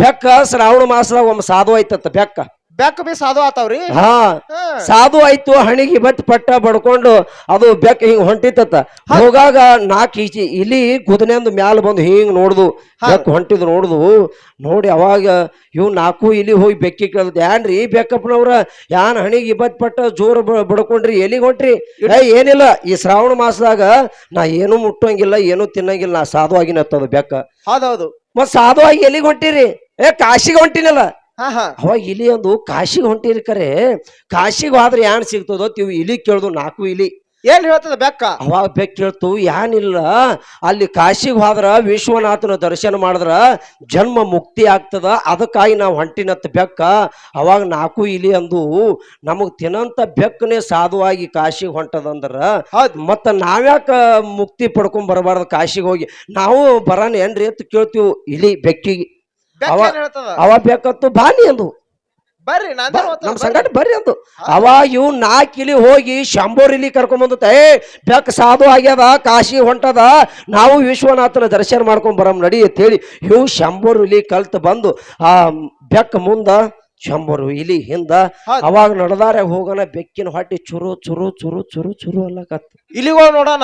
ಬೆಕ್ಕ ಶ್ರಾವಣ ಮಾಸದಾಗ ಒಮ್ಮೆ ಸಾಧು ಆಯ್ತತ್ತ ಬೆಕ್ಕ. ಬೆಕ್ಕ ಬಿ ಸಾಧು ಆತಾವ್ರಿ? ಹಾ. ಸಾಧು ಆಯ್ತು ಹಣಿಗೆ ಬತ್ ಪಟ್ಟ ಬಡ್ಕೊಂಡು ಅದು ಬೆಕ್ಕ ಹಿಂಗ್ ಹೊಂಟಿತ್ತ ಹೋಗಾಗ ನಾಲ್ಕು ಈಚಿ ಇಲಿ ಕುದನೆಂದು ಮ್ಯಾಲ ಬಂದು ಹಿಂಗ್ ನೋಡ್ದು ಬೆಕ್ಕ ಹೊಂಟಿದ್ ನೋಡ್ದು. ನೋಡಿ ಅವಾಗ ಇವ್ ನಾಲ್ಕು ಇಲಿ ಹೋಗಿ ಬೆಕ್ಕಿ ಕೇಳ್ದ ಏನ್ರಿ ಬೆಕ್ಕಪ್ಪನವ್ರ? ಯಾನ್ ಹಣಿಗೆ ಬತ್ ಪಟ್ಟ ಜೋರು ಬಡ್ಕೊಂಡ್ರಿ ಎಲ್ಲಿಗೆ ಹೊಂಟ್ರಿ? ಏ ಏನಿಲ್ಲ. ಈ ಶ್ರಾವಣ ಮಾಸದಾಗ ನಾ ಏನು ಮುಟ್ಟಂಗಿಲ್ಲ ಏನು ತಿನ್ನಂಗಿಲ್ಲ. ನಾ ಸಾಧು ಆಗಿನತ್ತದು ಬೆಕ್ಕ. ಹೌದೌದು. ಮತ್ ಸಾಧು ಆಗಿ ಎಲ್ಲಿಗೆ ಹೊಂಟಿರಿ? ಏ ಕಾಶಿಗೆ ಹೊಂಟಿನಲ್ಲ? ಅವಾಗ ಇಲಿ ಒಂದು ಕಾಶಿಗೆ ಹೊಂಟಿರಿ ಕರೆ ಕಾಶಿಗೆ ಹೋದ್ರೆ ಯಾನ್ ಸಿಗ್ತದೋ ತಿವ್ ಇಲಿ ಕೇಳ್ದು ನಾಲ್ಕು ಇಲಿ. ಏನ್ ಹೇಳ್ತದ ಬೆಕ್ಕ? ಅವಾಗ ಬೆಕ್ ಕೇಳ್ತು ಯಾನಿಲ್ಲ ಅಲ್ಲಿ ಕಾಶಿಗೆ ಹೋದ್ರ ವಿಶ್ವನಾಥನ ದರ್ಶನ ಮಾಡಿದ್ರ ಜನ್ಮ ಮುಕ್ತಿ ಆಗ್ತದ ಅದಕ್ಕಾಗಿ ನಾವು ಹೊಂಟಿನತ್ತ ಬೆಕ್ಕ. ಅವಾಗ ನಾಲ್ಕು ಇಲಿ ಅಂದು ನಮಗ್ ತಿನ್ನಂತ ಬೆಕ್ಕನೇ ಸಾಧುವಾಗಿ ಕಾಶಿಗೆ ಹೊಂಟದಂದ್ರ ಹೌದು. ಮತ್ತ ನಾವ್ಯಾಕ ಮುಕ್ತಿ ಪಡ್ಕೊಂಡ್ ಬರಬಾರ್ದು ಕಾಶಿಗೆ ಹೋಗಿ? ನಾವು ಬರಾನ ಏನ್ರಿ ಅಂತ ಕೇಳ್ತೀವಿ ಇಲಿ ಬೆಕ್ಕಿಗೆ. ಬೆಕ್ಕ ಅವ- ಅವ ಬಾನಿ ಅಂದು. ಬರ್ರಿ ಬಾ, ನಂದೇ ನಮ್ ಸಂಗಟ ಬರ್ರಿ ಅಂದು. ಅವ ಇವ್ ನಾಲ್ಕು ಇಲಿ ಹೋಗಿ ಶಂಬೋರ್ ಇಲಿ ಕರ್ಕೊಂಡ್ ಬಂದ ಏ ಬೆಕ್ಕ ಸಾಧು ಆಗ್ಯದ ಕಾಶಿ ಹೊಂಟದ. ನಾವು ವಿಶ್ವನಾಥನ ದರ್ಶನ ಮಾಡ್ಕೊಂಡ್ ಬರಮ್ ನಡಿ ಅಂತ ಹೇಳಿ ಇವ್ ಶಂಬೋರ್ ಇಲಿ ಕಲ್ತ್ ಬಂದು ಆ ಬೆಕ್ಕ ಮುಂದ ಶಂಬರು ಇಲಿ ಹಿಂದ ಅವಾಗ ನಡೆದಾರೆ ಹೋಗೋಣ ಬೆಕ್ಕಿನ ಹೊಟ್ಟಿ ಚುರು ಚುರು ಚುರು ಚುರು ಚುರು ಅಲ್ಲಕತ್ತ. ಇಲಿಗಳು ನೋಡೋಣ.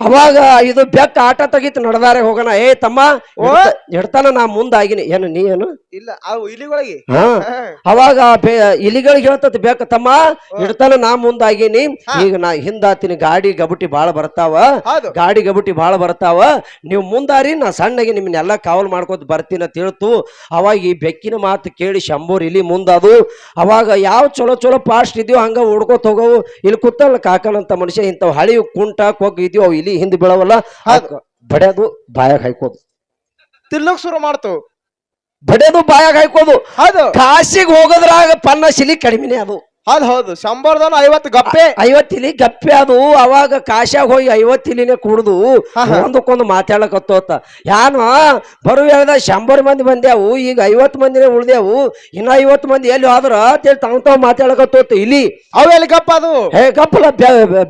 ಅವಾಗ ಇದು ಬೆಕ್ಕ ಆಟ ತೆಗಿತು ನಡೆದಾರೆ ಹೋಗೋಣ. ಏ ತಮ್ಮ. ಹಿಡ್ತಾನ ನಾ ಮುಂದಾಗಿನಿ. ಏನು ನೀ ಏನು? ಇಲ್ಲ ಇಲಿಗಳಿಗೆ. ಹಾ. ಅವಾಗ ಇಲಿಗಳಿಗೆ ಹೇಳ್ತದ ಬೆಕ್ಕ ತಮ್ಮ ಹಿಡ್ತಾನ ನಾ ಮುಂದಾಗಿನಿ. ಈಗ ನಾ ಹಿಂದಾತೀನಿ ಗಾಡಿ ಗಬುಟಿ ಬಾಳ ಬರ್ತಾವ. ಗಾಡಿ ಗಬುಟಿ ಬಾಳ ಬರ್ತಾವ. ನೀವು ಮುಂದಾರಿ ನಾ ಸಣ್ಣಗೆ ನಿಮ್ಮನ್ನೆಲ್ಲ ಕಾವಲ್ ಮಾಡ್ಕೊತ ಬರ್ತೀನ ಅಂತ ಹೇಳ್ತು. ಅವಾಗ ಈ ಬೆಕ್ಕಿನ ಮಾತು ಕೇಳಿ ಶಂಭೂರ್ ಇಲಿ ಮುಂದದು. ಅವಾಗ ಯಾವ ಚಲೋ ಚಲೋ ಪಾಸ್ಟ್ ಇದೆಯೋ ಹಂಗ ಹುಡ್ಕೋತ ಹೋಗವು. ಇಲ್ಲಿ ಕೂತಲ್ಲ ಕಾಕನಂತ ಮನುಷ್ಯ ಇಂಥವ್ ಹಳಿ ಕುಂಟ ಕೊಗ್ ಇದೆಯೋ ಅವು ಇಲಿ ಹಿಂದ್ ಬೀಳವಲ್ಲ. ಬಡ್ಯಾದು ಬಾಯಾಗ ಹಾಕೋದು ತಿನ್ನಕ್ ಶುರು ಮಾಡ್ತು. ಬಡ್ಯಾದು ಬಾಯಾಗ ಹಾಕೋದು ಅದು ಕಾಶಿಗೆ ಹೋಗೋದ್ರಾಗ ಪನ್ನ ಶಿಲಿ ಕಡಿಮೆನೆ ಅದು. ಹೌದು ಹೌದು. ಶಂಬರ್ದನ ಐವತ್ತು ಗಪ್ಪೆ. ಐವತ್ ಇಲಿ ಗಪ್ಪೆ ಅದು. ಅವಾಗ ಕಾಶ್ಯಾಗ ಹೋಗಿ ಐವತ್ ಇಲಿನೇ ಕುಡ್ದು ಒಂದಕ್ಕೊಂದು ಮಾತಾಡಕತ್ತೋತ. ಯಾನು ಬರು ಹೇಳ್ದ ಶಂಬರ್ ಮಂದಿ ಬಂದ್ಯಾವು ಈಗ ಐವತ್ ಮಂದಿನೇ ಉಳ್ದ್ಯಾವು ಇನ್ನ ಐವತ್ ಮಂದಿ ಎಲ್ಲಿ ಹೋದ್ರ ಅಂತೇಳಿ ತಾವ್ ತಾವ್ ಮಾತಾಡಕತ್ತೋತ ಇಲಿ ಅವ್ ಎಲ್ಲಿ ಗಪ್ಪ ಅದು? ಹೇ ಗಪ್ಪಲ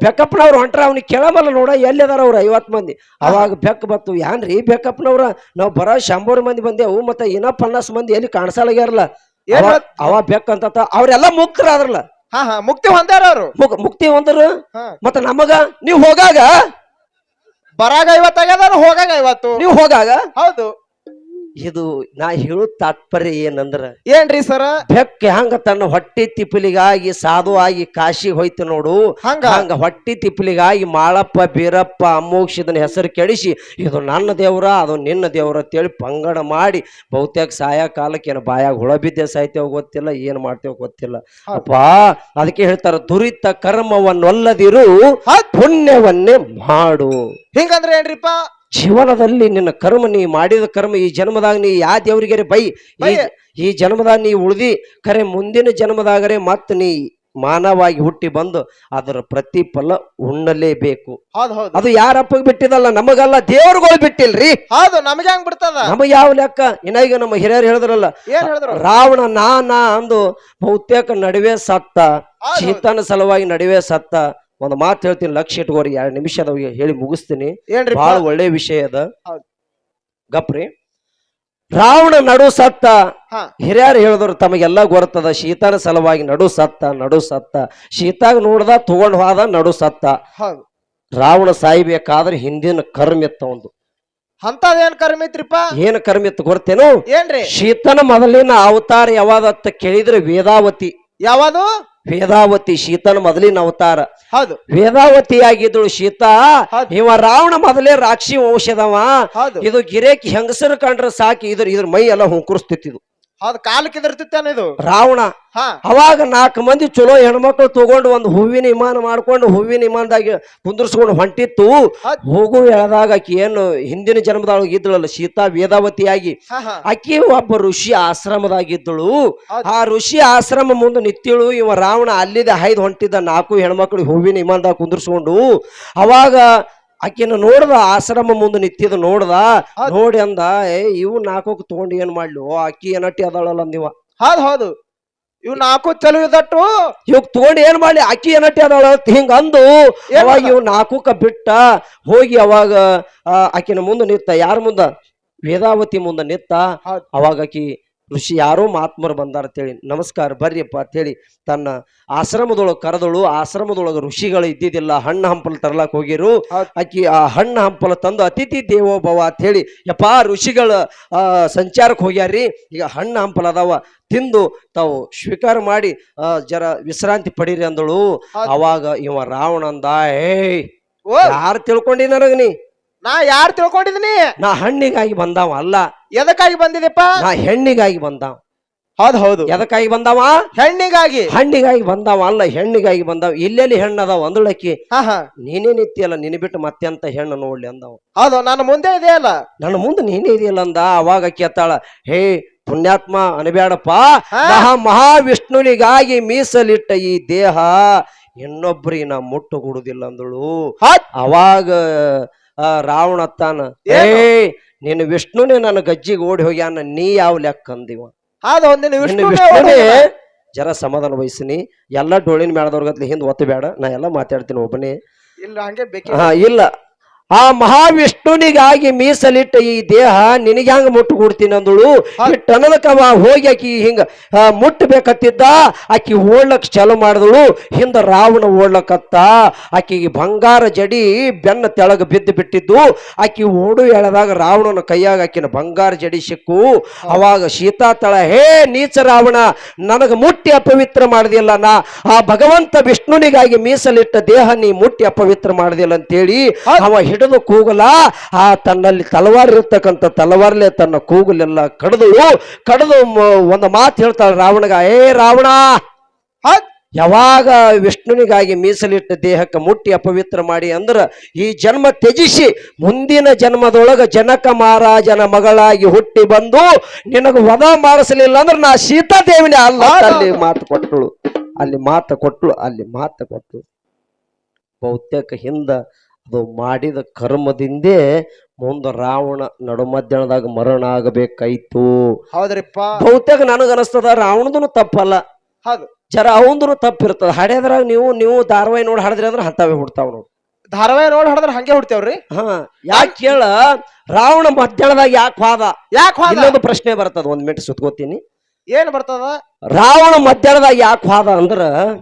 ಬೆಕ್ಕಪ್ಪನವ್ರು ಹೊಂಟ್ರ ಅವ್ನಿಗೆ ಕೇಳಬಲ್ಲ ನೋಡ ಎಲ್ಲಿ ಅದಾರ ಅವ್ರು ಐವತ್ ಮಂದಿ. ಅವಾಗ ಬೆಕ್ಕ ಬತ್ತು ಯಾನ್ರಿ ಬೆಕ್ಕಪ್ಪನವ್ರ? ನಾವ್ ಬರೋ ಶಂಬರ್ ಮಂದಿ ಬಂದೆವು ಮತ್ತೆ ಇನ್ನ ಪನ್ನಾಸ್ ಮಂದಿ ಎಲ್ಲಿ ಕಾಣಿಸಲ್ಗ್ಯಾರಲ್ಲ. ಏನ್ ಅವ- ಅವ ಬೆಕ್ಕಂತ ಅವ್ರೆಲ್ಲ ಮುಕ್ತರಾದ್ರಲ್ಲ. ಹಾ ಹಾ ಮುಕ್ತಿ ಹೊಂದ್ಯಾರ ಅವ್ರು. ಮುಕ್- ಮುಕ್ತಿ ಹೊಂದರು? ಹಾ. ಮತ್ತ ನಮಗ ನೀವು ಹೋಗಾಗ? ಬರಾಗ ಐವತ್ತಾಗ್ಯದ ಹೋಗಾಗ ಐವತ್ತು. ನೀವು ಹೋಗಾಗ? ಹೌದು. ಇದು ನಾ ಹೇಳು ತಾತ್ಪರ್ಯ ಏನಂದ್ರ ಏನ್ರಿ ಸರ? ಬೆಕ್ಕ ಹಂಗ ತನ್ನ ಹೊಟ್ಟಿ ತಿಪ್ಪಲಿಗಾಗಿ ಸಾಧು ಆಗಿ ಕಾಶಿ ಹೋಯ್ತು ನೋಡು. ಹಂಗ? ಹಂಗ ಹೊಟ್ಟಿ ತಿಪ್ಪಲಿಗಾಗಿ ಮಾಳಪ್ಪ ಬೀರಪ್ಪ ಅಮೋಕ್ಷದನ ಹೆಸರು ಕೆಡಿಸಿ ಇದು ನನ್ನ ದೇವ್ರ ಅದು ನಿನ್ನ ದೇವ್ರ ಅಂತೇಳಿ ಪಂಗಡ ಮಾಡಿ ಬಹುತೇಕ ಸಾಯ ಕಾಲಕ್ಕೆ ಏನು ಬಾಯಾಗ ಹುಳ ಬಿದ್ದೆ ಸಾಯ್ತೇವ ಗೊತ್ತಿಲ್ಲ ಏನ್ ಮಾಡ್ತೇವ ಗೊತ್ತಿಲ್ಲ. ಅಪ್ಪ ಅದಕ್ಕೆ ಹೇಳ್ತಾರ ದುರಿತ ಕರ್ಮವನ್ನೊಲ್ಲದಿರು. ಪುಣ್ಯವನ್ನೇ ಮಾಡು. ಹಿಂಗಂದ್ರೆ ಏನ್ರಿಪ್ಪ? ಜೀವನದಲ್ಲಿ ನಿನ್ನ ಕರ್ಮ ನೀ ಮಾಡಿದ ಕರ್ಮ ಈ ಜನ್ಮದಾಗ ನೀ ಯಾ ದೇವ್ರಿಗೆ ಬೈ? ಈ ಈ ಜನ್ಮದಾಗ ನೀ ಉಳ್ದಿ ಖರೆ ಮುಂದಿನ ಜನ್ಮದಾಗರೆ ಮತ್ತೆ ನೀ ಮಾನವಾಗಿ ಹುಟ್ಟಿ ಬಂದು ಅದರ ಪ್ರತಿಫಲ ಉಣ್ಣಲೇಬೇಕು. ಅದು ಯಾರಪ್ಪ ಬಿಟ್ಟಿದಲ್ಲ ನಮಗಲ್ಲ ದೇವ್ರುಗಳು ಬಿಟ್ಟಿಲ್ರಿ? ಹೌದು ನಮಗೆ ಹೆಂಗ್ ಬಿಡ್ತದ? ನಮಗ್ ಯಾವ ಲೆಕ್ಕ? ಇನ್ನ ಈಗ ನಮ್ಮ ಹಿರಿಯರು ಹೇಳಿದ್ರಲ್ಲ ರಾವಣ ನಾ ನಾ ಅಂದು ಬಹುತೇಕ ನಡುವೆ ಸತ್ತ ಚೀತನ ಸಲುವಾಗಿ ನಡುವೆ ಸತ್ತ ಒಂದು ಮಾತು ಹೇಳ್ತೀನಿ ಲಕ್ಷ ಇಟ್ಕೋರಿ ಎರಡು ನಿಮಿಷ ಹೇಳಿ ಮುಗಿಸ್ತೀನಿ. ಬಹಳ ಒಳ್ಳೆ ವಿಷಯ ಅದ. ಗಪ್ರಿ ರಾವಣ ನಡು ಸತ್ತ ಹಿರಿಯರು ಹೇಳಿದ್ರು ತಮಗೆಲ್ಲ ಗೊತ್ತದ ಶೀತನ ಸಲುವಾಗಿ ನಡು ಸತ್ತ ನಡು ಸತ್ತ. ಶೀತಾಗ ನೋಡ್ದ ತಗೊಂಡ್ ಹೋದ ನಡು ಸತ್ತ. ರಾವಣ ಸಾಯ್ಬೇಕಾದ್ರೆ ಹಿಂದಿನ ಕರ್ಮಿತ್ತ ಒಂದು. ಅಂತದೇನ್ ಕರ್ಮಿತ್ರಿಪ್ಪ ಏನ್ ಕರ್ಮ ಇತ್ತು ಗೊತ್ತೇನು? ಏನ್ರಿ? ಶೀತನ ಮೊದಲಿನ ಅವತಾರ ಯಾವಾದತ್ತ ಕೇಳಿದ್ರೆ ವೇದಾವತಿ. ಯಾವುದು? ವೇದಾವತಿ ಶೀತನ ಮೊದಲಿನ ಅವತಾರ. ಹೌದು. ವೇದಾವತಿ ಆಗಿದ್ದಳು ಸೀತಾ ಹೌದು. ಇವ ರಾವಣ ಮೊದಲೇ ರಾಕ್ಷಿ ವಂಶದವ. ಇದು ಗಿರೇಕಿ ಹೆಂಗಸರು ಕಂಡ್ರೆ ಸಾಕಿ ಇದ್ರ ಇದ್ರ ಮೈ ಎಲ್ಲ ಹುಂಕುರಿಸ್ತಿತ್ತು ಹೌದು ಕಾಲಕ್ಕೆ ಇದಿರ್ತಿತ್ತೇನ ಇದು? ರಾವಣ ಹಾ. ಅವಾಗ ನಾಲ್ಕು ಮಂದಿ ಚಲೋ ಹೆಣ್ಮಕ್ಳು ತಗೊಂಡು ಒಂದು ಹೂವಿನ ವಿಮಾನ ಮಾಡ್ಕೊಂಡು ಹೂವಿನ ವಿಮಾನದಾಗ ಕುಂದ್ರಸ್ಕೊಂಡು ಹೊಂಟಿತ್ತು. ಹೋಗು ಎಳೆದಾಗ ಆಕಿ ಏನು ಹಿಂದಿನ ಜನ್ಮದೊಳಗೆ ಇದ್ದಳಲ್ಲ ಸೀತಾ ವೇದಾವತಿಯಾಗಿ. ಆಕಿ ಒಬ್ಬ ಋಷಿ ಆಶ್ರಮದಾಗಿದ್ದಳು. ಆ ಋಷಿ ಆಶ್ರಮ ಮುಂದೆ ನಿತ್ತಿಳು ಇವ ರಾವಣ ಅಲ್ಲಿದೆ ಹೈದ್ ಹೊಂಟಿದ್ದ ನಾಲ್ಕು ಹೆಣ್ಮಕ್ಳು ಹೂವಿನ ವಿಮಾನದಾಗ ಕುಂದ್ರಸ್ಕೊಂಡು. ಅವಾಗ ಆಕಿನ ನೋಡ್ದ ಆಶ್ರಮ ಮುಂದೆ ನಿತ್ಯದ ನೋಡ್ದ ನೋಡಿ ಅಂದ ಏ ಇವು ನಾಲ್ಕು ತಗೊಂಡು ಏನ್ ಮಾಡ್ಲು? ಆಕಿ ಏನಟ್ಟಿ ಅದಾಳಲ್ಲ ಅಂದಿವ ಹೌದು ಹೌದು. ಇವ್ ನಾಕು ಚಲೋ ಇದಟ್ಟು ಇವಾಗ ತಗೊಂಡು ಏನ್ ಮಾಡ್ಲಿ? ಅಕ್ಕಿ ಏನಟ್ಟಿ ಅದಾಳ ಹಿಂಗ ಅಂದು. ಅವಾಗ? ಇವ್ ನಾಲ್ಕಕ್ಕ ಬಿಟ್ಟ ಹೋಗಿ ಅವಾಗ ಆಕಿನ ಮುಂದೆ ನಿತ್ತ ಯಾರ ಮುಂದ? ವೇದಾವತಿ ಮುಂದೆ ನಿತ್ತ. ಅವಾಗ ಆಕಿ ಋಷಿ ಯಾರೋ ಮಹಾತ್ಮರು ಬಂದಾರ ಅಂತೇಳಿ ನಮಸ್ಕಾರ ಬರ್ರಿಯಪ್ಪ ಅಂತೇಳಿ ತನ್ನ ಆಶ್ರಮದೊಳಗೆ ಕರೆದಳು. ಆಶ್ರಮದೊಳಗೆ ಋಷಿಗಳು ಇದ್ದಿದ್ದಿಲ್ಲ ಹಣ್ಣು ಹಂಪಲು ತರ್ಲಾಕ್ ಹೋಗಿರು. ಆಕಿ ಆ ಹಣ್ಣು ಹಂಪಲು ತಂದು ಅತಿಥಿ ದೇವೋಭವ ಅಂತೇಳಿ ಯಪ್ಪ ಋಷಿಗಳ ಸಂಚಾರಕ್ಕೆ ಹೋಗ್ಯಾರಿ ಈಗ ಹಣ್ಣು ಹಂಪಲು ಅದಾವ ತಿಂದು ತಾವು ಸ್ವೀಕಾರ ಮಾಡಿ ಜರ ವಿಶ್ರಾಂತಿ ಪಡೀರಿ ಅಂದಳು. ಅವಾಗ ಇವ ರಾವಣ ಅಂದ ಏಯ್ ಯಾರು ತಿಳ್ಕೊಂಡಿ ನನಗ ನೀ? ನಾ ಯಾರು ತಿಳ್ಕೊಂಡಿದೀನಿ? ನಾ ಹಣ್ಣಿಗಾಗಿ ಬಂದಾವ ಅಲ್ಲ. ಎದಕ್ಕಾಗಿ ಬಂದಿದೆಪ್ಪ ನಾ ಹೆಣ್ಣಿಗಾಗಿ ಬಂದಾವ. ಹೌದ್ ಹೌದು. ಎದಕ್ಕಾಗಿ ಬಂದಾವ? ಹೆಣ್ಣಿಗಾಗಿ. ಹಣ್ಣಿಗಾಗಿ ಬಂದಾವ ಅಲ್ಲ ಹೆಣ್ಣಿಗಾಗಿ ಬಂದಾವ. ಇಲ್ಲೆಲ್ಲಿ ಹೆಣ್ಣದಾವ ಅಂದಳಕ್ಕಿ ಹಾ ಹಾ. ನೀನೇ ನಿತ್ಯಲ್ಲ ನಿನ್ ಬಿಟ್ಟು ಮತ್ತೆ ಅಂತ ಹೆಣ್ಣು ನೋಡ್ಲಿ ಅಂದವ. ಹೌದು ನನ್ನ ಮುಂದೆ ಇದೆಯಲ್ಲ ನನ್ನ ಮುಂದೆ ನೀನೇ ಇದೆಯಲ್ಲ ಅಂದ ಅವಾಗ ಕೇತಾಳ ಹೇ ಪುಣ್ಯಾತ್ಮ ಅನಬೇಡಪ್ಪ ಮಹಾವಿಷ್ಣುನಿಗಾಗಿ ಮೀಸಲಿಟ್ಟ ಈ ದೇಹ ಇನ್ನೊಬ್ರಿಗೆ ನಾ ಮುಟ್ಟು ಕೊಡುದಿಲ್ಲ ಅಂದಳು. ಅವಾಗ ಆ, ರಾವಣ ಅತ್ತಾನ ಏ ನೀನು ವಿಷ್ಣುನೇ ನನ್ನ ಗಜ್ಜಿಗೆ ಓಡಿ ಹೋಗ್ಯಾನ ನೀ ಯಾವ ಲೆಕ್ಕ ಅಂದಿವ? ಒಂದಿನ ವಿಷ್ಣು ವಿಷ್ಣುನೇ ಜರ ಸಮಾಧಾನ ವಹಿಸಿನಿ ಎಲ್ಲ ಡೋಳಿನ ಮೇಳದವ್ರಗತ್ಲಿ ಹಿಂದ್ ಒತ್ತು ಬೇಡ ನಾ ಎಲ್ಲ ಮಾತಾಡ್ತೀನಿ ಒಬ್ಬನೇ. ಇಲ್ಲ ಹಂಗೆ ಬೇಕಿ ಹಾ ಇಲ್ಲ. ಆ ಮಹಾವಿಷ್ಣುನಿಗಾಗಿ ಮೀಸಲಿಟ್ಟ ಈ ದೇಹ ನಿನಗೆ ಹಂಗ ಮುಟ್ಟು ಕೊಡ್ತೀನಿ ಅಂದಳು? ಟನಲಕವ ಹೋಗಿ ಆಕಿ ಹಿಂಗ ಮುಟ್ಟಬೇಕತ್ತಿದ್ದ ಆಕಿ ಓಡ್ಲಕ್ ಚಾಲು ಮಾಡಿದಳು. ಹಿಂದ ರಾವಣ ಓಡ್ಲಕತ್ತ. ಆಕಿಗೆ ಬಂಗಾರ ಜಡಿ ಬೆನ್ನ ತೆಳಗ ಬಿದ್ದು ಬಿಟ್ಟಿದ್ದು. ಆಕಿ ಓಡು ಎಳೆದಾಗ ರಾವಣನ ಕೈಯಾಗ ಆಕಿನ ಬಂಗಾರ ಜಡಿ ಸಿಕ್ಕು. ಅವಾಗ ಸೀತಾ ತಳ ಹೇ ನೀಚ ರಾವಣ ನನಗ ಮುಟ್ಟಿ ಅಪವಿತ್ರ ಮಾಡ್ದಿಲ್ಲ ನಾ. ಆ ಭಗವಂತ ವಿಷ್ಣುನಿಗಾಗಿ ಮೀಸಲಿಟ್ಟ ದೇಹ ನೀ ಮುಟ್ಟಿ ಅಪವಿತ್ರ ಮಾಡಿದಿಲ್ಲ ಅಂತೇಳಿ ಅವ ಹಿಡಿದು ಕೂಗಲ ಆ ತನ್ನಲ್ಲಿ ತಲವಾರ್ ಇರ್ತಕ್ಕಂಥ ತಲವಾರ್ಲೆ ತನ್ನ ಕೂಗಲೆಲ್ಲ ಕಡಿದು ಕಡಿದು ಒಂದು ಮಾತು ಹೇಳ್ತಾಳೆ ರಾವಣಗ ಏ ರಾವಣ ಯಾವಾಗ ವಿಷ್ಣುನಿಗಾಗಿ ಮೀಸಲಿಟ್ಟ ದೇಹಕ್ಕೆ ಮುಟ್ಟಿ ಅಪವಿತ್ರ ಮಾಡಿ ಅಂದ್ರ ಈ ಜನ್ಮ ತ್ಯಜಿಸಿ ಮುಂದಿನ ಜನ್ಮದೊಳಗ ಜನಕ ಮಹಾರಾಜನ ಮಗಳಾಗಿ ಹುಟ್ಟಿ ಬಂದು ನಿನಗ ವಧ ಮಾಡಿಸಲಿಲ್ಲ ಅಂದ್ರೆ ನಾ ಸೀತಾದೇವಿನೇ ಅಲ್ಲ. ಅಲ್ಲಿ ಮಾತು ಕೊಟ್ಟಳು ಅಲ್ಲಿ ಮಾತು ಕೊಟ್ಟಳು ಅಲ್ಲಿ ಮಾತು ಕೊಟ್ಟಳು ಬಹುತೇಕ ಹಿಂದ ಅದು ಮಾಡಿದ ಕರ್ಮದಿಂದೇ ಮುಂದೆ ರಾವಣ ನಡುಮಧ್ಯಾಹ್ನದಾಗ ಮರಣ ಆಗಬೇಕಾಯ್ತು. ಹೌದ್ರಿಪ್ಪ. ಬಹುತೇಕ ನನಗನಸ್ತದ ರಾವಣದನು ತಪ್ಪಲ್ಲ. ಹೌದು. ಜರ ಅವಂದ್ರು ತಪ್ಪಿರ್ತದ ಹಾಡ್ಯದ್ರಾಗ ನೀವು ನೀವು ಧಾರಾವಾಹಿ ನೋಡಿ ಹಾಡಿದ್ರಿ ಅಂದ್ರೆ ಹಂತಾವೆ ಹುಡ್ತಾವ ನೋಡಿ. ಧಾರಾವಾಹಿ ನೋಡಿ ಹಾಡಿದ್ರೆ ಹಂಗೆ ಹುಡ್ತೇವ್ರಿ? ಹಾ ಯಾಕೆ ಕೇಳ ರಾವಣ ಮಧ್ಯಾಹ್ನದಾಗ ಯಾಕೆ ಹೋದ ಯಾಕೆ ಹೋದ ಇನ್ನೊಂದು ಪ್ರಶ್ನೆ ಬರ್ತದ ಒಂದ್ ಮಿನಿಟ್ ಸುತ್ಕೋತೀನಿ. ಏನ್ ಬರ್ತದ? ರಾವಣ ಮಧ್ಯಾಹ್ನದಾಗ ಯಾಕೆ ಹೋದ ಅಂದ್ರ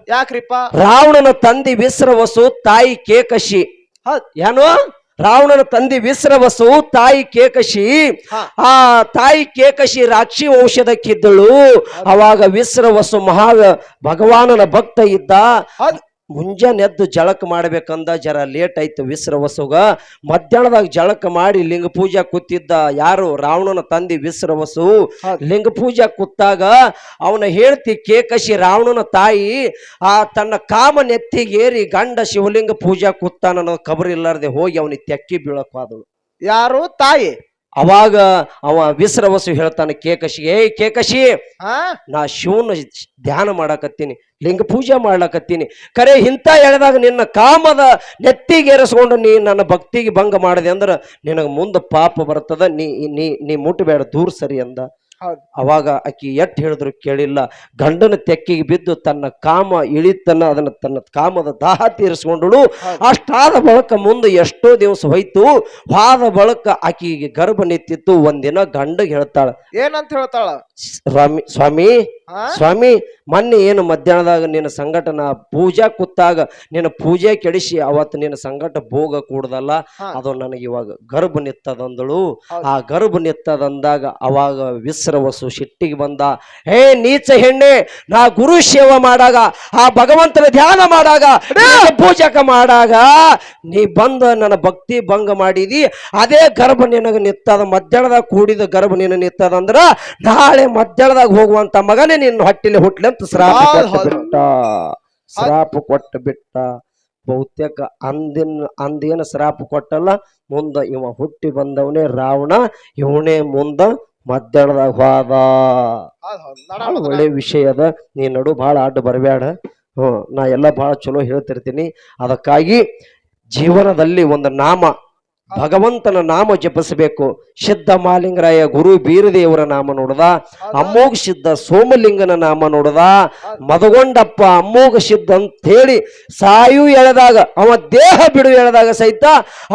ಯಾಕ್ರಿಪ್ಪ? ರಾವಣನ ತಂದೆ ವಿಸ್ರವಸು ತಾಯಿ ಕೇಕಶಿ. ಹೌದ್ ಏನು ರಾವಣನ ತಂದೆ ವಿಸ್ರವಸು ತಾಯಿ ಕೇಕಶಿ. ಆ ತಾಯಿ ಕೇಕಶಿ ರಾಕ್ಷಿ ವಂಶದಕ್ಕಿದ್ದಳು. ಅವಾಗ ವಿಸ್ರವಸು ಮಹಾ ಭಗವಾನನ ಭಕ್ತ ಇದ್ದ. ಹೌದ್ ಮುಂಜಾನೆ ಎದ್ದು ಜಳಕ ಮಾಡ್ಬೇಕಂದ ಜರ ಲೇಟ್ ಆಯ್ತು ವಿಸ್ರವಸುಗ ಮಧ್ಯಾಹ್ನದಾಗ ಜಳಕ ಮಾಡಿ ಲಿಂಗ ಪೂಜಾ ಕೂತಿದ್ದ ಯಾರು? ರಾವಣನ ತಂದಿ ವಿಸ್ರವಸು. ಲಿಂಗ ಪೂಜಾ ಕೂತಾಗ ಅವನ ಹೇಳ್ತಿ ಕೇಕಶಿ ರಾವಣನ ತಾಯಿ ಆ ತನ್ನ ಕಾಮ ನೆತ್ತಿಗೇರಿ ಗಂಡ ಶಿವಲಿಂಗ ಪೂಜಾ ಕೂತಾನ ಖಬರ್ ಹೋಗಿ ಅವನಿಗೆ ತೆಕ್ಕಿ ಬೀಳಕ್ ಹೋದಳು ಯಾರು? ತಾಯಿ. ಅವಾಗ ಅವ ವಿಸ್ರವಸು ಹೇಳ್ತಾನೆ ಕೇಕಶಿ ಏಯ್ ಕೇಕಶಿ ನಾ ಶಿವನ ಧ್ಯಾನ ಮಾಡಾಕತ್ತೀನಿ. ಲಿಂಗ ಪೂಜೆ ಮಾಡ್ಲಕತ್ತೀನಿ. ಕರೆ ಇಂಥ ಎಳೆದಾಗ ನಿನ್ನ ಕಾಮದ ನೆತ್ತಿಗೇರಿಸ್ಕೊಂಡು ನೀ ನನ್ನ ಭಕ್ತಿಗೆ ಭಂಗ ಮಾಡಿದೆ ಅಂದ್ರೆ ನಿನಗೆ ಮುಂದೆ ಪಾಪ ಬರ್ತದ ನೀ ನೀ ನೀ ಮುಟ್ಟಬೇಡ ದೂರ ಸರಿ ಅಂದ. ಅವಾಗ ಆಕಿ ಎಟ್ ಹೇಳಿದ್ರು ಕೇಳಿಲ್ಲ. ಗಂಡನ ತೆಕ್ಕಿಗೆ ಬಿದ್ದು ತನ್ನ ಕಾಮ ಇಳಿತನ ಅದನ್ನ ತನ್ನ ಕಾಮದ ದಾಹ ತೀರಿಸ್ಕೊಂಡಳು. ಅಷ್ಟಾದ ಬಳಕ ಮುಂದೆ ಎಷ್ಟೋ ದಿವಸ ಹೋಯ್ತು. ವಾದ ಬಳಕ ಆಕಿಗೆ ಗರ್ಭ ನಿಂತಿತ್ತು ಒಂದಿನ ಗಂಡಗೆ ಹೇಳ್ತಾಳ ಏನಂತ ಹೇಳ್ತಾಳ? ಸ್ವಾಮಿ ಸ್ವಾಮಿ ಸ್ವಾಮಿ ಮೊನ್ನೆ ಏನು ಮಧ್ಯಾಹ್ನದಾಗ ನಿನ್ನ ಸಂಘಟನ ಪೂಜಾ ಕೂತಾಗ ನಿನ್ನ ಪೂಜೆ ಕೆಡಿಸಿ ಅವತ್ತು ನಿನ್ನ ಸಂಘಟ ಭೋಗ ಕೂಡದಲ್ಲ ಅದು ನನಗೆ ಇವಾಗ ಗರ್ಭ ನಿತ್ತದಂದಳು. ಆ ಗರ್ಭ ನಿತ್ತದಂದಾಗ ಅವಾಗ ವಿಸ್ರವಸು ಶಿಟ್ಟಿಗೆ ಬಂದ ಹೇ ನೀಚ ಹೆಣ್ಣೆ ನಾ ಗುರು ಸೇವೆ ಮಾಡಾಗ ಆ ಭಗವಂತನ ಧ್ಯಾನ ಮಾಡಾಗ ಪೂಜಕ ಮಾಡಾಗ ನೀ ಬಂದ ನನ್ನ ಭಕ್ತಿ ಭಂಗ ಮಾಡಿದಿ ಅದೇ ಗರ್ಭ ನಿನಗೆ ನಿತ್ತದ ಮಧ್ಯಾಹ್ನದಾಗ ಕೂಡಿದ ಗರ್ಭ ನಿನ್ನ ನಿತ್ತದಂದ್ರ ನಾಳೆ ಮಧ್ಯಾಹ್ನದಾಗ ಹೋಗುವಂತ ಮಗನೇ ನಿನ್ನ ಹೊಟ್ಟಿಲಿ ಹುಟ್ಲಿ ಅಂತ ಶ್ರಾಪ ಕೊಟ್ಟು ಬಿಟ್ಟ. ಶ್ರಾಪ ಕೊಟ್ಟು ಬಿಟ್ಟ. ಬಹುತೇಕ ಅಂದಿನ ಅಂದೇನ ಶ್ರಾಪ ಕೊಟ್ಟಲ್ಲ ಮುಂದ ಇವ ಹುಟ್ಟಿ ಬಂದವನೇ ರಾವಣ ಇವನೇ ಮುಂದ ಮಧ್ಯಾಹ್ನದಾಗ ಹೋದ ಭಾಳ ಒಳ್ಳೆ ವಿಷಯ ಅದ ನೀ ನಡು ಭಾಳ ಅಡ್ಡ ಬರಬೇಡ ಹ್ಞೂ ನಾ ಎಲ್ಲ ಭಾಳ ಚಲೋ ಹೇಳ್ತಿರ್ತೀನಿ. ಅದಕ್ಕಾಗಿ ಜೀವನದಲ್ಲಿ ಒಂದು ನಾಮ ಭಗವಂತನ ನಾಮ ಜಪಿಸಬೇಕು. ಸಿದ್ಧ ಮಾಲಿಂಗರಾಯ ಗುರು ಬೀರದೇವರ ನಾಮ ನೋಡದ. ಅಮ್ಮೋಗ ಸಿದ್ಧ ಸೋಮಲಿಂಗನ ನಾಮ ನೋಡದ. ಮದಗೊಂಡಪ್ಪ ಅಮ್ಮೋಗ ಸಿದ್ಧ ಅಂತೇಳಿ ಸಾಯು ಎಳೆದಾಗ ಅವ ದೇಹ ಬಿಡು ಎಳೆದಾಗ ಸಹಿತ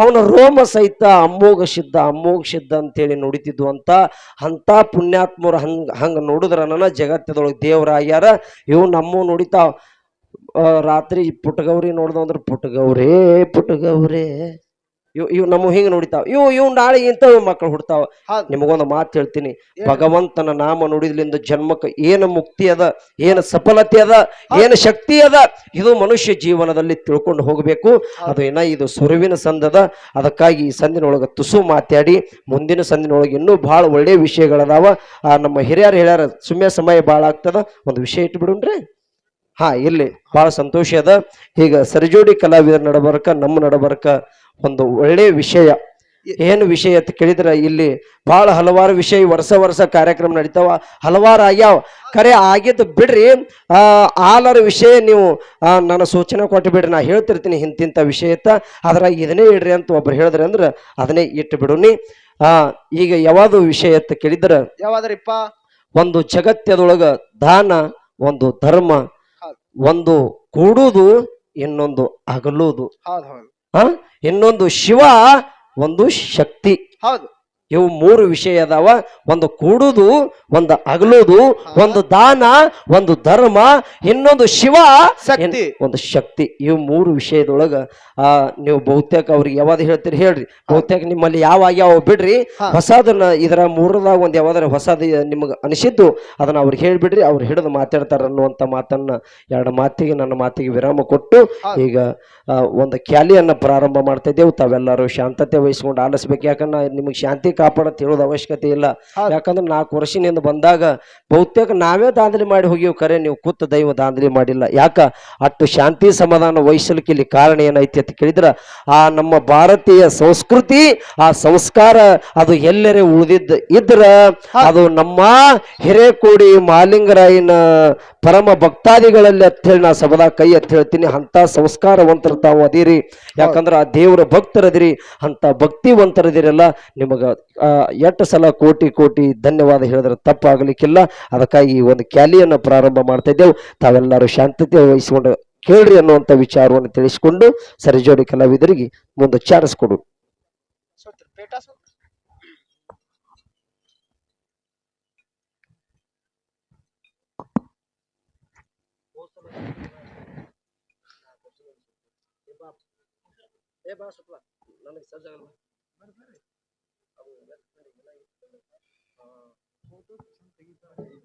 ಅವನ ರೋಮ ಸಹಿತ ಅಮ್ಮೋಗ ಸಿದ್ಧ ಅಮ್ಮೋಗ ಸಿದ್ಧ ಅಂತೇಳಿ ನುಡಿತಿದ್ವು ಅಂತ. ಅಂತ ಪುಣ್ಯಾತ್ಮರು ಹಂಗ ಹಂಗ ನೋಡಿದ್ರ ನನ್ನ ಜಗತ್ತದೊಳಗೆ ದೇವರಾಗ್ಯಾರ. ಇವು ನಮ್ಮ ನುಡಿತಾವ ರಾತ್ರಿ ಪುಟಗೌರಿ ನೋಡ್ದ ಅಂದ್ರೆ ಪುಟಗೌರೇ ಪುಟ್ಟಗೌರೇ ಇವ್ ಇವ್ ನಮ್ಮ ಹಿಂಗ್ ನೋಡಿತಾವ. ಇವ್ ಇವ್ ನಾಳೆ ಇಂಥವು ಮಕ್ಕಳು ಹುಡ್ತಾವ. ಹೌದ್. ನಿಮಗೊಂದು ಮಾತು ಹೇಳ್ತೀನಿ. ಭಗವಂತನ ನಾಮ ನುಡಿದ್ಲಿಂದ ಜನ್ಮಕ್ಕೆ ಏನು ಮುಕ್ತಿ ಅದ ಏನು ಸಫಲತೆ ಅದ ಏನು ಶಕ್ತಿ ಅದ ಇದು ಮನುಷ್ಯ ಜೀವನದಲ್ಲಿ ತಿಳ್ಕೊಂಡು ಹೋಗಬೇಕು. ಅದು ಏನ ಇದು ಸುರುವಿನ ಸಂದದ. ಅದಕ್ಕಾಗಿ ಈ ಸಂದಿನೊಳಗೆ ತುಸು ಮಾತಾಡಿ. ಮುಂದಿನ ಸಂದಿನೊಳಗೆ ಇನ್ನೂ ಬಹಳ ಒಳ್ಳೆಯ ವಿಷಯಗಳದಾವ. ಆ ನಮ್ಮ ಹಿರಿಯರು ಹೇಳ್ಯಾರ ಸುಮ್ಮನೆ ಸಮಯ ಭಾಳ ಆಗ್ತದ. ಒಂದು ವಿಷಯ ಇಟ್ಬಿಡುನ್ರಿ. ಹಾ ಇಲ್ಲಿ ಬಹಳ ಸಂತೋಷ ಅದ. ಈಗ ಸರಿಜೋಡಿ ಕಲಾವಿದರ ನಡಬರ್ಕ ನಮ್ಮ ನಡಬರ್ಕ ಒಂದು ಒಳ್ಳೆಯ ವಿಷಯ. ಏನು ವಿಷಯ ಅಂತ ಕೇಳಿದ್ರೆ ಇಲ್ಲಿ ಬಹಳ ಹಲವಾರು ವಿಷಯ ವರ್ಷ ವರ್ಷ ಕಾರ್ಯಕ್ರಮ ನಡೀತಾವ. ಹಲವಾರು ಆಗ್ಯಾವ. ಕರೆ ಆಗಿದ್ದು ಬಿಡ್ರಿ ಆ ಆಲರ ವಿಷಯ ನೀವು ನನ್ನ ಸೂಚನೆ ಕೊಟ್ಟು ಬಿಡ್ರಿ. ನಾ ಹೇಳ್ತಿರ್ತೀನಿ ಇಂತಿಂಥ ವಿಷಯ ಇತ್ತ. ಅದ್ರಾಗ ಇದನ್ನೇ ಇಡ್ರಿ ಅಂತ ಒಬ್ರು ಹೇಳಿದ್ರಿ ಅಂದ್ರೆ ಅದನ್ನೇ ಇಟ್ಟು ಬಿಡುನಿ ಆ ಈಗ ಯಾವುದು ವಿಷಯ ಅಂತ ಕೇಳಿದ್ರ? ಯಾವಾದ್ರಿಪ್ಪ ಒಂದು ಜಗತ್ತದೊಳಗ ದಾನ ಒಂದು ಧರ್ಮ ಒಂದು ಕೂಡುದು ಇನ್ನೊಂದು ಅಗಲುವುದು ಇನ್ನೊಂದು ಶಿವ ಒಂದು ಶಕ್ತಿ. ಹೌದು. ಇವು ಮೂರು ವಿಷಯ ಅದಾವ. ಒಂದು ಕೂಡುದು ಒಂದು ಅಗಲುದು ಒಂದು ದಾನ ಒಂದು ಧರ್ಮ ಇನ್ನೊಂದು ಶಿವ ಶಕ್ತಿ. ಒಂದು ಶಕ್ತಿ. ಇವು ಮೂರು ವಿಷಯದೊಳಗ ಆ ನೀವು ಬಹುತೇಕ ಅವ್ರಿಗೆ ಯಾವ್ದು ಹೇಳ್ತೀರಿ ಹೇಳ್ರಿ. ಬಹುತೇಕ ನಿಮ್ಮಲ್ಲಿ ಯಾವ ಯಾವ ಬಿಡ್ರಿ. ಹೊಸದನ್ನ ಇದರ ಮೂರದಾಗ ಒಂದು ಯಾವ್ದಾರ ಹೊಸದ ನಿಮಗೆ ಅನಿಸಿದ್ದು ಅದನ್ನ ಅವ್ರಿಗೆ ಹೇಳ್ಬಿಡ್ರಿ. ಅವ್ರು ಹಿಡಿದು ಮಾತಾಡ್ತಾರ ಅನ್ನುವಂತ ಮಾತನ್ನ ಎರಡು ಮಾತಿಗೆ ನನ್ನ ಮಾತಿಗೆ ವಿರಾಮ ಕೊಟ್ಟು ಈಗ ಒಂದು ಖ್ಯಾಲಿಯನ್ನ ಪ್ರಾರಂಭ ಮಾಡ್ತಾ ಇದ್ದೇವೆ. ತಾವೆಲ್ಲರೂ ಶಾಂತತೆ ವಹಿಸ್ಕೊಂಡು ಆಲಿಸ್ಬೇಕು. ಯಾಕಂದ್ರೆ ನಿಮಗೆ ಶಾಂತಿ ಕಾಪಾಡತ್ ಹೇಳೋದು ಅವಶ್ಯಕತೆ ಇಲ್ಲ. ಯಾಕಂದ್ರೆ ನಾಲ್ಕು ವರ್ಷದಿಂದ ಬಂದಾಗ ಬಹುತೇಕ ನಾವೇ ದಾಂಧಲಿ ಮಾಡಿ ಹೋಗಿವ್ ಕರೆ ನೀವು ಕೂತ ದೈವ ದಾಂಧಲಿ ಮಾಡಿಲ್ಲ. ಯಾಕ? ಅಟ್ಟು ಶಾಂತಿ ಸಮಾಧಾನ ವಹಿಸಲಿಕ್ಕೆ ಇಲ್ಲಿ ಕಾರಣ ಏನೈತಿ ಅಂತ ಕೇಳಿದ್ರೆ ಆ ನಮ್ಮ ಭಾರತೀಯ ಸಂಸ್ಕೃತಿ ಆ ಸಂಸ್ಕಾರ ಅದು ಎಲ್ಲರೇ ಉಳಿದಿದ್ದ ಇದ್ರ ಅದು ನಮ್ಮ ಹಿರೇಕೋಡಿ ಮಾಲಿಂಗರಾಯನ ಪರಮ ಭಕ್ತಾದಿಗಳಲ್ಲಿ ಅಂತ ಹೇಳಿ ನಾ ಸಬದಾ ಕೈ ಅಂತ ಹೇಳ್ತೀನಿ. ಅಂತ ಸಂಸ್ಕಾರವಂತರ ತಾವು ಅದಿರಿ. ಯಾಕಂದ್ರೆ ಆ ದೇವರ ಭಕ್ತರದಿರಿ ಅಂತ ಭಕ್ತಿವಂತರದಿರಲ್ಲ ನಿಮಗೆ ಎಷ್ಟು ಸಲ ಕೋಟಿ ಕೋಟಿ ಧನ್ಯವಾದ ಹೇಳಿದ್ರೆ ತಪ್ಪಾಗಲಿಕ್ಕಿಲ್ಲ. ಅದಕ್ಕಾಗಿ ಈ ಒಂದು ಕ್ಯಾಲಿಯನ್ನು ಪ್ರಾರಂಭ ಮಾಡ್ತಾ ಇದ್ದೇವೆ. ತಾವೆಲ್ಲರೂ ಶಾಂತತೆ ವಹಿಸಿಕೊಂಡು ಕೇಳ್ರಿ ಅನ್ನುವಂಥ ವಿಚಾರವನ್ನು ತಿಳಿಸಿಕೊಂಡು ಸರಿಜೋಡಿ ಕಲಾವಿದರಿಗೆ ಮುಂದೆ ಚಾರಿಸ್ಕೊಡು ಸೋತ್ರಿ ಪೇಟ ಸೋತ್ರಿ